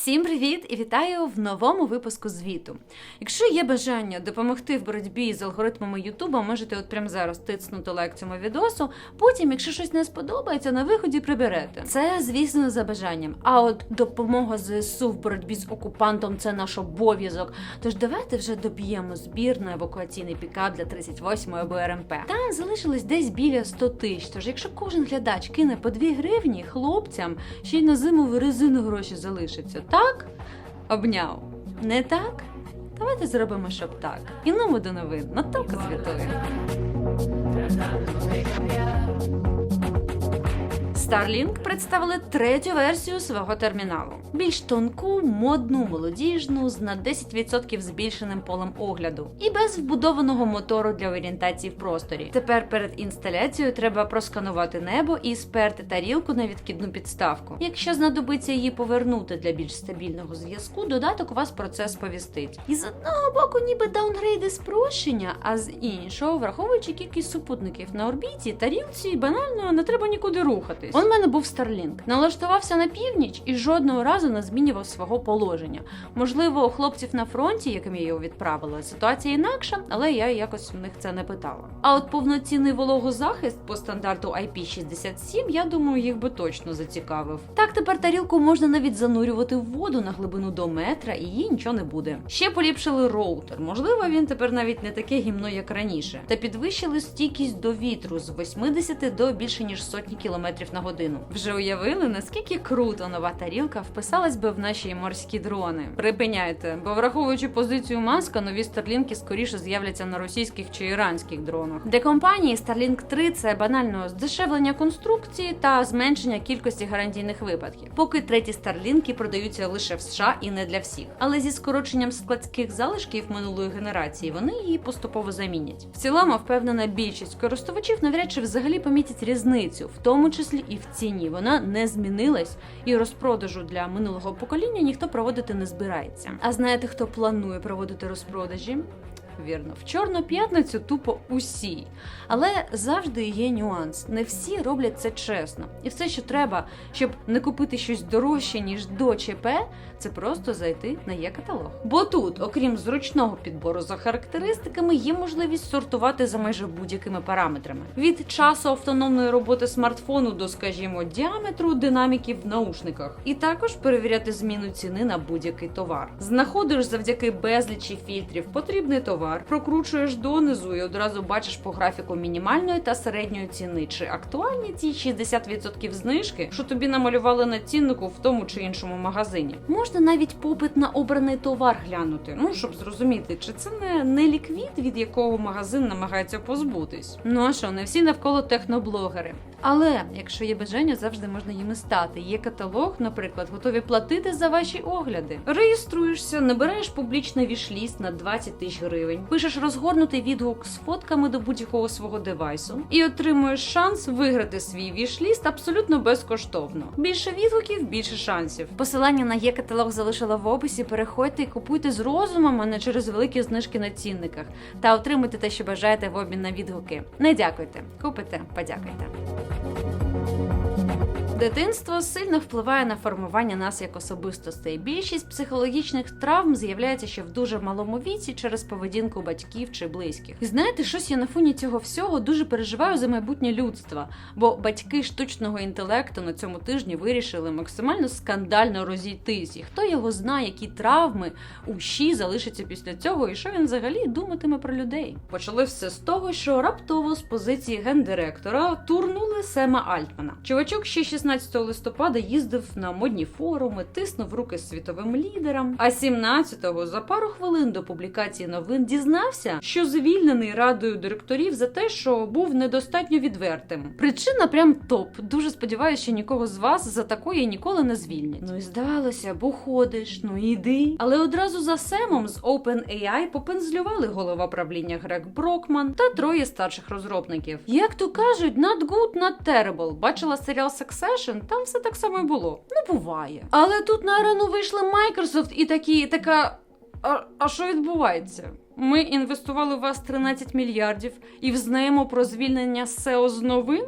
Всім привіт і вітаю в новому випуску звіту. Якщо є бажання допомогти в боротьбі з алгоритмами Ютуба, можете от прямо зараз тицнути лайк цьому відосу. Потім, якщо щось не сподобається, на виході приберете. Це, звісно, за бажанням. А от допомога ЗСУ в боротьбі з окупантом це наш обов'язок. Тож давайте вже доб'ємо збір на евакуаційний пікап для 38-ї БРМП. Там залишилось десь біля 100 тисяч. Тож, якщо кожен глядач кине по 2 гривні хлопцям, ще й на зиму в резину гроші залишиться. Так? Обняв. Не так? Давайте зробимо, щоб так. І ну до новин. Наталка звітує. Starlink представили третю версію свого терміналу. Більш тонку, модну, молодіжну, з на 10% збільшеним полем огляду і без вбудованого мотору для орієнтації в просторі. Тепер перед інсталяцією треба просканувати небо і сперти тарілку на відкидну підставку. Якщо знадобиться її повернути для більш стабільного зв'язку, додаток вас про це сповістить. І з одного боку, ніби даунгрейди спрощення, а з іншого, враховуючи кількість супутників на орбіті, тарілці банально не треба нікуди рухатись. Он в мене був Starlink. Налаштувався на північ і жодного разу не змінював свого положення. Можливо, у хлопців на фронті, яким я його відправила, ситуація інакша, але я якось в них це не питала. А от повноцінний вологозахист по стандарту IP67, я думаю, їх би точно зацікавив. Так тепер тарілку можна навіть занурювати в воду на глибину до метра, і їй нічого не буде. Ще поліпшили роутер. Можливо, він тепер навіть не таке гімно, як раніше, та підвищили стійкість до вітру з 80 до більше ніж сотні кілометрів на годину. Вже уявили, наскільки круто нова тарілка вписалась би в наші морські дрони. Припиняйте, бо враховуючи позицію маска, нові старлінки скоріше з'являться на російських чи іранських дронах. Для компанії Starlink 3 це банально здешевлення конструкції та зменшення кількості гарантійних випадків. Поки треті старлінки продаються лише в США і не для всіх. Але зі скороченням складських залишків минулої генерації вони її поступово замінять. В цілому, впевнена, більшість користувачів навряд чи взагалі помітять різницю, в тому числі і в ціні. Вона не змінилась, і розпродажу для минулого покоління ніхто проводити не збирається. А знаєте, хто планує проводити розпродажі? Вірно, в чорну п'ятницю тупо усі. Але завжди є нюанс. Не всі роблять це чесно. І все, що треба, щоб не купити щось дорожче, ніж до ЧП, це просто зайти на є-каталог. Бо тут, окрім зручного підбору за характеристиками, є можливість сортувати за майже будь-якими параметрами: від часу автономної роботи смартфону до, скажімо, діаметру динаміків в наушниках, і також перевіряти зміну ціни на будь-який товар. Знаходиш завдяки безлічі фільтрів потрібний товар, прокручуєш донизу і одразу бачиш по графіку мінімальної та середньої ціни, чи актуальні ті 60% знижки, що тобі намалювали на ціннику в тому чи іншому магазині. Можна навіть попит на обраний товар глянути, ну щоб зрозуміти, чи це не, не ліквід, від якого магазин намагається позбутись. Ну а що, не всі навколо техноблогери. Але якщо є бажання, завжди можна їми стати. Є каталог, наприклад, готові платити за ваші огляди. Реєструєшся, набираєш публічний вішліст на 20 тисяч гривень, пишеш розгорнутий відгук з фотками до будь-якого свого девайсу і отримуєш шанс виграти свій вішліст абсолютно безкоштовно. Більше відгуків, більше шансів. Посилання на є каталог залишила в описі. Переходьте і купуйте з розумом, а не через великі знижки на цінниках, та отримуйте те, що бажаєте в обмін на відгуки. Не дякуйте, купите, подякуйте. Дитинство сильно впливає на формування нас як особистостей. Більшість психологічних травм з'являється ще в дуже малому віці через поведінку батьків чи близьких. І знаєте, щось я на фоні цього всього дуже переживаю за майбутнє людства, бо батьки штучного інтелекту на цьому тижні вирішили максимально скандально розійтись. І хто його знає, які травми у щі залишаться після цього, і що він взагалі думатиме про людей. Почали все з того, що раптово з позиції гендиректора турнули Сема Альтмана. Чувачок ще 16 листопада їздив на модні форуми, тиснув руки світовим лідерам. А 17-го, за пару хвилин до публікації новин, дізнався, що звільнений радою директорів за те, що був недостатньо відвертим. Причина прям топ. Дуже сподіваюся, що нікого з вас за такої ніколи не звільнять. Ну і здавалося, бо ходиш, ну іди. Але одразу за Семом з OpenAI попензлювали голова правління Грег Брокман та троє старших розробників. Як то кажуть, not good, not terrible. Бачила серіал Succession, там все так само і було. Ну буває. Але тут на арену вийшли Microsoft і такі така. А, а що відбувається? Ми інвестували в вас 13 мільярдів і взнаємо про звільнення SEO з новин?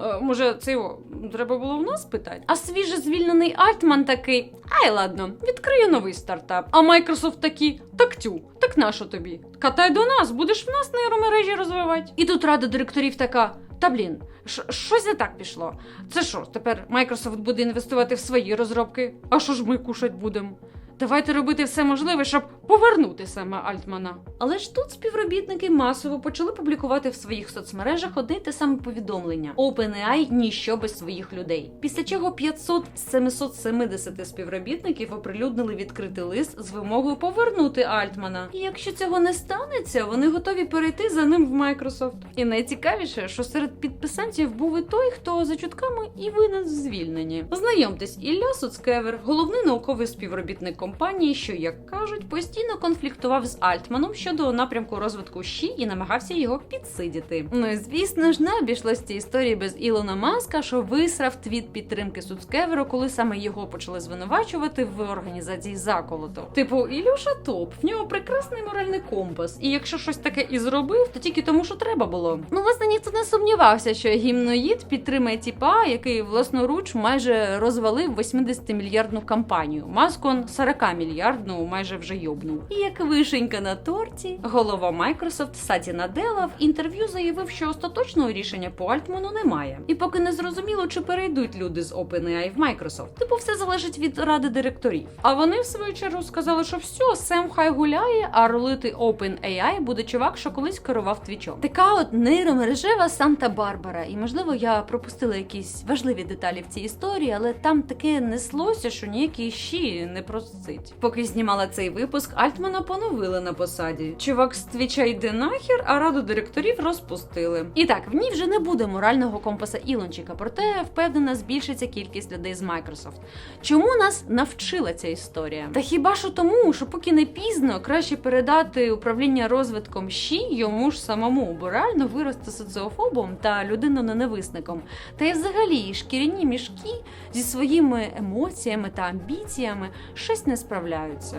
Е, може, це його треба було в нас питати? А свіже звільнений Альтман такий: ай, ладно, відкрию новий стартап. А Майкрософт такі, так тю, так нащо тобі? Катай до нас, будеш в нас нейромережі розвивати. І тут рада директорів така. Та блін, щось не так пішло. Це що, тепер Microsoft буде інвестувати в свої розробки? А що ж ми кушать будемо? Давайте робити все можливе, щоб повернути саме Альтмана. Але ж тут співробітники масово почали публікувати в своїх соцмережах одне те саме повідомлення: OpenAI – ніщо без своїх людей. Після чого 500 з 770 співробітників оприлюднили відкритий лист з вимогою повернути Альтмана. І якщо цього не станеться, вони готові перейти за ним в Microsoft. І найцікавіше, що серед підписантів був і той, хто за чутками і винен в звільненні. Знайомтесь, Ілля Суцкевер, головний науковий співробітник компанії, що, як кажуть, постійно конфліктував з Альтманом щодо напрямку розвитку Щі і намагався його підсидіти. Ну і звісно ж, не обійшлось цієї історії без Ілона Маска, що висрав твіт підтримки Суцкеверу, коли саме його почали звинувачувати в організації заколоту. Типу, Ілюша топ, в нього прекрасний моральний компас. І якщо щось таке і зробив, то тільки тому, що треба було. Ну, власне, ніхто не сумнівався, що гімноїд підтримає тіпа, який власноруч майже розвалив 80-мільярдну кампанію. Маскон 40-мільярдну майже вже йобнув. І як вишенька на торті, голова Microsoft Саті Надела в інтерв'ю заявив, що остаточного рішення по Альтману немає. І поки не зрозуміло, чи перейдуть люди з OpenAI в Microsoft. Типу, все залежить від ради директорів. А вони в свою чергу сказали, що все, Сем хай гуляє, а рулити OpenAI буде чувак, що колись керував твічом. Така от нейромережева Санта-Барбара. І можливо, я пропустила якісь важливі деталі в цій історії, але там таке неслося, що ніякий щі не просить. Поки знімала цей випуск, Альтмана поновили на посаді. Чувак з твіча йде нахер, а раду директорів розпустили. І так, в ній вже не буде морального компаса Ілончика, проте впевнена, збільшиться кількість людей з Microsoft. Чому нас навчила ця історія? Та хіба що тому, що поки не пізно, краще передати управління розвитком щі йому ж самому, бо реально вирости соціофобом та людиноненависником. Та й взагалі шкіряні мішки зі своїми емоціями та амбіціями щось не справляються.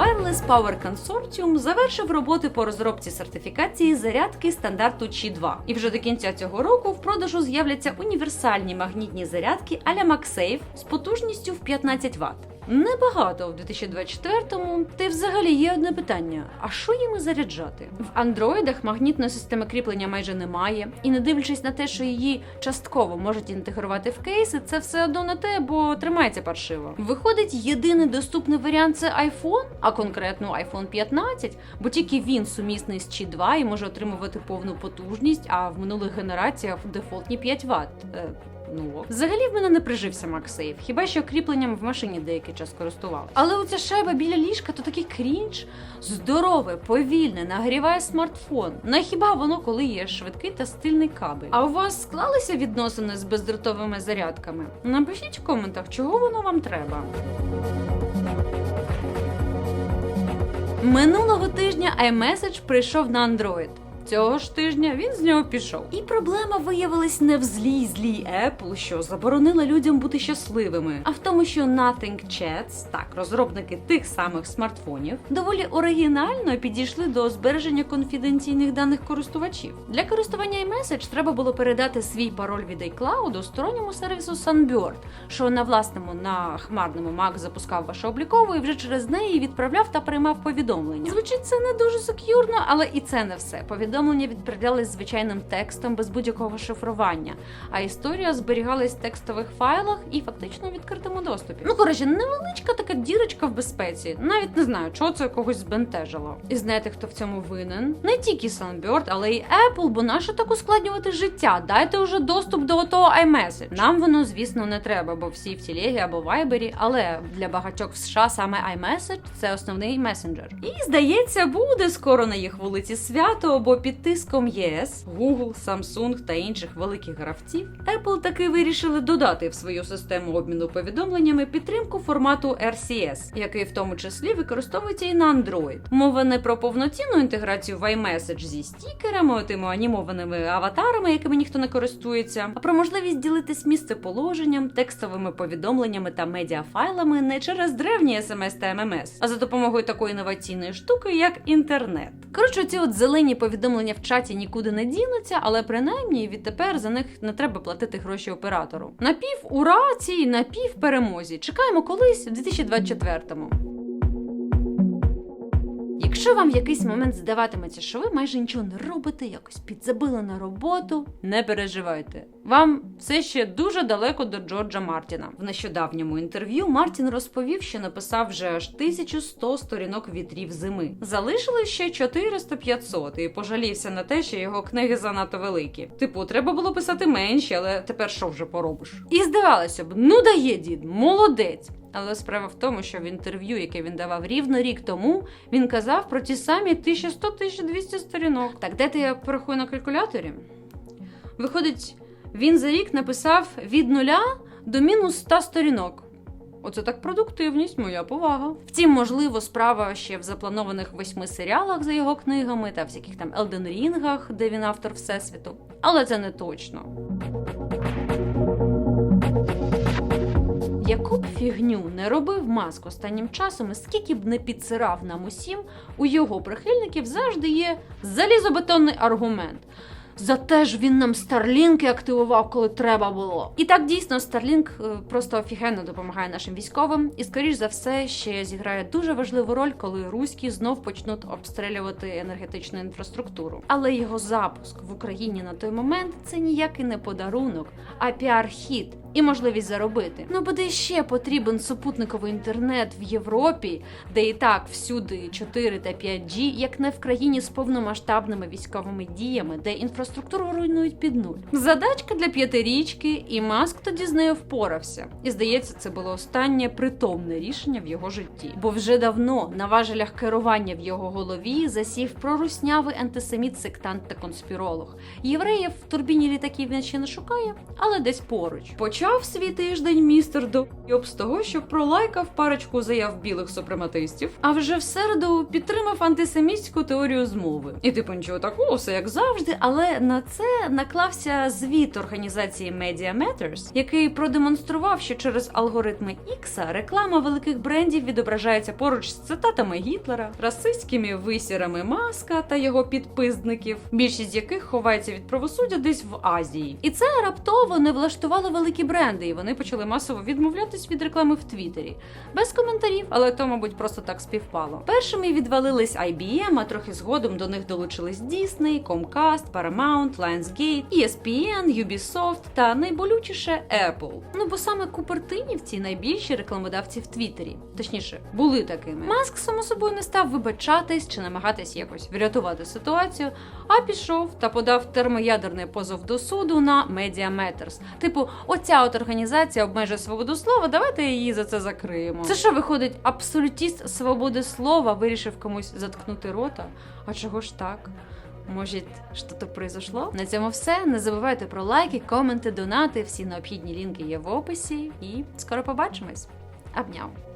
Wireless Power Consortium завершив роботи по розробці сертифікації зарядки стандарту Qi 2 І вже до кінця цього року в продажу з'являться універсальні магнітні зарядки а-ля MagSafe з потужністю в 15 Вт. Небагато в 2024-му. Та й взагалі є одне питання: а що їм заряджати? В андроїдах магнітної системи кріплення майже немає, і не дивлячись на те, що її частково можуть інтегрувати в кейси, це все одно не те, бо тримається паршиво. Виходить, єдиний доступний варіант це iPhone, а конкретно iPhone 15, бо тільки він сумісний з Qi 2 і може отримувати повну потужність, а в минулих генераціях дефолтні 5 Вт. Ну, ок. взагалі в мене не прижився MagSafe, хіба що кріпленням в машині деякий час користував. Але оця шайба біля ліжка то такий крінж, здорове, повільне, нагріває смартфон. Ну а хіба воно коли є швидкий та стильний кабель? А у вас склалися відносини з бездротовими зарядками? Напишіть в коментах, чого воно вам треба. Минулого тижня iMessage прийшов на Android. Цього ж тижня він з нього пішов. І проблема виявилась не в злій злій Apple, що заборонила людям бути щасливими, а в тому, що Nothing Chats, так, розробники тих самих смартфонів, доволі оригінально підійшли до збереження конфіденційних даних користувачів. Для користування iMessage треба було передати свій пароль від iCloud сторонньому сервісу Sunbird, що на власному на хмарному Mac запускав вашу облікову і вже через неї відправляв та приймав повідомлення. Звучить це не дуже сек'юрно, але і це не все. Повідомлення відправлялись звичайним текстом без будь-якого шифрування, а історія зберігалась в текстових файлах і фактично в відкритому доступі. Ну коротше, невеличка така дірочка в безпеці. Навіть не знаю, чого це когось збентежило. І знаєте, хто в цьому винен? Не тільки Sunbird, але й Apple, бо наше так ускладнювати життя. Дайте уже доступ до того iMessage. Нам воно, звісно, не треба, бо всі в Телегі або Viber, але для багатьох в США саме iMessage – це основний месенджер. І здається, буде скоро на їх вулиці свято, бо під тиском ЄС, Google, Samsung та інших великих гравців, Apple таки вирішили додати в свою систему обміну повідомленнями підтримку формату RCS, який в тому числі використовується і на Android. Мова не про повноцінну інтеграцію в iMessage зі стікерами, тими анімованими аватарами, якими ніхто не користується, а про можливість ділитись місцеположенням, текстовими повідомленнями та медіафайлами не через древні SMS та MMS, а за допомогою такої інноваційної штуки, як інтернет. Коротше, ці от зелені повідомлення в чаті нікуди не дінуться, але принаймні відтепер за них не треба платити гроші оператору. Напів ура цій напів перемозі. Чекаємо колись в 2024-му. Якщо вам в якийсь момент здаватиметься, що ви майже нічого не робите, якось підзабили на роботу, не переживайте. Вам все ще дуже далеко до Джорджа Мартіна. В нещодавньому інтерв'ю Мартін розповів, що написав вже аж 1100 сторінок вітрів зими. Залишилось ще 400-500 і пожалівся на те, що його книги занадто великі. Типу, треба було писати менші, але тепер що вже поробиш? І здавалося б, ну дає дід, молодець. Але справа в тому, що в інтерв'ю, яке він давав рівно рік тому, він казав про ті самі 1100-1200 сторінок. Так, де ти я порахую на калькуляторі? Виходить, він за рік написав від нуля до мінус 100 сторінок. Оце так продуктивність, моя повага. Втім, можливо, справа ще в запланованих восьми серіалах за його книгами та всяких там Елден Рінгах, де він автор Всесвіту. Але це не точно. Яку б фігню не робив Маск останнім часом, і скільки б не підсирав нам усім, у його прихильників завжди є залізобетонний аргумент. Зате ж він нам Старлінки активував, коли треба було. І так дійсно Starlink е, просто офігенно допомагає нашим військовим, і скоріш за все ще зіграє дуже важливу роль, коли руські знов почнуть обстрілювати енергетичну інфраструктуру. Але його запуск в Україні на той момент це ніякий не подарунок, а піар-хід. І можливість заробити. Ну буде ще потрібен супутниковий інтернет в Європі, де і так всюди 4 та 5G, як не в країні з повномасштабними військовими діями, де інфраструктуру руйнують під нуль. Задачка для п'ятирічки, і Маск тоді з нею впорався. І здається, це було останнє притомне рішення в його житті. Бо вже давно на важелях керування в його голові засів проруснявий антисеміт, сектант та конспіролог. Євреїв в турбіні літаків він ще не шукає, але десь поруч. Почав свій тиждень містер Дойоб з того, що пролайкав парочку заяв білих супрематистів, а вже в середу підтримав антисемітську теорію змови. І типу нічого такого, все як завжди. Але на це наклався звіт організації Media Matters, який продемонстрував, що через алгоритми Ікса реклама великих брендів відображається поруч з цитатами Гітлера, расистськими висірами Маска та його підписників, більшість з яких ховається від правосуддя десь в Азії. І це раптово не влаштувало великі бренди, і вони почали масово відмовлятись від реклами в Твіттері. Без коментарів, але то, мабуть, просто так співпало. Першими відвалились IBM, а трохи згодом до них долучились Disney, Comcast, Paramount, Lionsgate, ESPN, Ubisoft та найболючіше Apple. Ну бо саме купертинівці найбільші рекламодавці в Твіттері, точніше, були такими. Маск само собою не став вибачатись чи намагатись якось врятувати ситуацію, а пішов та подав термоядерний позов до суду на Media Matters. Типу, оця от організація обмежує свободу слова, давайте її за це закриємо. Це що виходить, абсолютіст свободи слова вирішив комусь заткнути рота? А чого ж так? Може, що-то произошло? На цьому все. Не забувайте про лайки, коменти, донати. Всі необхідні лінки є в описі. І скоро побачимось. Обняв!